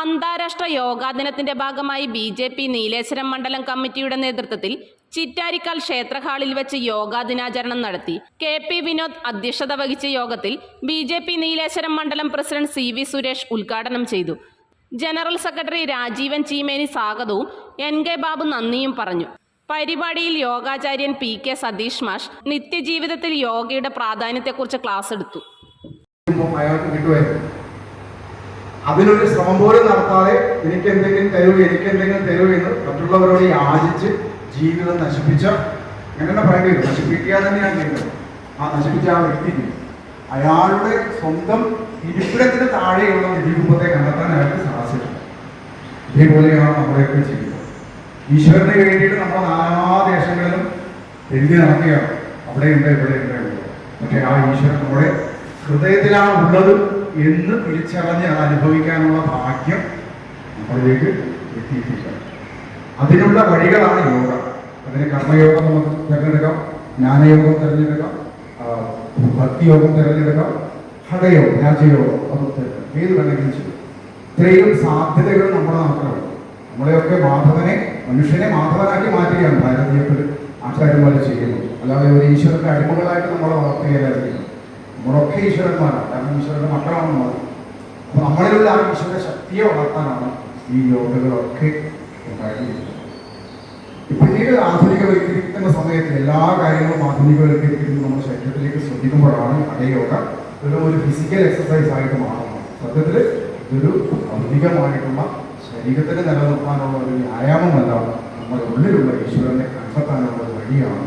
അന്താരാഷ്ട്ര യോഗാ ദിനത്തിന്റെ ഭാഗമായി ബി ജെ പി നീലേശ്വരം മണ്ഡലം കമ്മിറ്റിയുടെ നേതൃത്വത്തിൽ ചിറ്റാരിക്കാൽ ക്ഷേത്ര ഹാളിൽ വെച്ച് യോഗാ ദിനാചരണം നടത്തി. കെ പി വിനോദ് അധ്യക്ഷത വഹിച്ച യോഗത്തിൽ ബി ജെ പി നീലേശ്വരം മണ്ഡലം പ്രസിഡന്റ് സി വി സുരേഷ് ഉദ്ഘാടനം ചെയ്തു. ജനറൽ സെക്രട്ടറി രാജീവൻ ചീമേനി സ്വാഗതവും എൻ കെ ബാബു നന്ദിയും പറഞ്ഞു. പരിപാടിയിൽ യോഗാചാര്യൻ പി കെ സതീഷ് മാഷ് നിത്യജീവിതത്തിൽ യോഗയുടെ പ്രാധാന്യത്തെക്കുറിച്ച് ക്ലാസ് എടുത്തു. അതിനൊരു ശ്രമം പോലും നടത്താതെ എനിക്ക് എന്തെങ്കിലും തരൂ എനിക്ക് എന്തെങ്കിലും തരൂ എന്ന് മറ്റുള്ളവരോട് യാചിച്ച് ജീവിതം നശിപ്പിച്ച അങ്ങനെ പറയേണ്ടി വരും. നശിപ്പിക്കുക തന്നെയാണ് ചെയ്യുന്നത്. ആ നശിപ്പിച്ച ആ വ്യക്തി അയാളുടെ സ്വന്തം ഇരിപ്പിടത്തിന് താഴെയുള്ള നിധിരൂപത്തെ കണ്ടെത്താൻ അയാൾക്ക് ഇതേപോലെയാണ് നമ്മളെയൊക്കെ ചെയ്യുന്നത്. ഈശ്വരന് വേണ്ടിയിട്ട് നമ്മൾ നാനാ ദേശങ്ങളിലും എഴുതി നടക്കുകയാണ്. അവിടെയുണ്ട് ഇവിടെയുണ്ട് ഇവിടെ പക്ഷേ ആ ഈശ്വരൻ നമ്മുടെ ഹൃദയത്തിലാണ് ഉള്ളത്. എന്ന് തിരിച്ചറിഞ്ഞ് അത് അനുഭവിക്കാനുള്ള ഭാഗ്യം നമ്മളിലേക്ക് എത്തിയിട്ടില്ല. അതിനുള്ള വഴികളാണ് യോഗ. അതിന് കർമ്മയോഗം നമുക്ക് തിരഞ്ഞെടുക്കാം ജ്ഞാനയോഗം തിരഞ്ഞെടുക്കാം ഭക്തിയോഗം തിരഞ്ഞെടുക്കാം ഹഠയോഗം രാജയോഗം അത് തിരഞ്ഞെടുക്കാം. ഏത് വേണമെങ്കിലും ചെയ്യും. ഇത്രയും സാധ്യതകൾ നമ്മുടെ നാട്ടിലുണ്ട്. നമ്മളെയൊക്കെ മാധവനെ മനുഷ്യനെ മാധവനാക്കി മാറ്റുകയാണ് ഭാരതീയത്തിൽ ആചാര്യന്മാർ ചെയ്യുന്നത്. അല്ലാതെ ഒരു ഈശ്വരന്റെ അടിമകളായിട്ട് നമ്മളെ വളർത്തുകയല്ല ചെയ്യുന്നത്. നമ്മളൊക്കെ ഈശ്വരന്മാരാണ് കാരണം ഈശ്വരന്റെ മക്കളാണ് നമ്മൾ അപ്പൊ നമ്മളിലുള്ള ആ ഈശ്വര ശക്തിയെ വളർത്താനാണ് ഈ യോഗകളൊക്കെ ഉണ്ടാക്കിയിരിക്കുന്നത് പിന്നീട് ആധുനികവൽക്കരിക്കുന്ന സമയത്ത് എല്ലാ കാര്യങ്ങളും ആധുനികവൽക്കരിക്കുന്നത് നമ്മുടെ ശരീരത്തിലേക്ക് ശ്രദ്ധിക്കുമ്പോഴാണ് അതേ യോഗ ഒരു ഒരു ഫിസിക്കൽ എക്സസൈസ് ആയിട്ട് മാറുന്നത്. സത്യത്തിൽ ഇതൊരു ഭൗതികമായിട്ടുള്ള ശരീരത്തിന് നിലനിർത്താനുള്ള ഒരു വ്യായാമമല്ല. നമ്മുടെ ഉള്ളിലുള്ള ഈശ്വരനെ കണ്ടെത്താനുള്ള വഴിയാണ്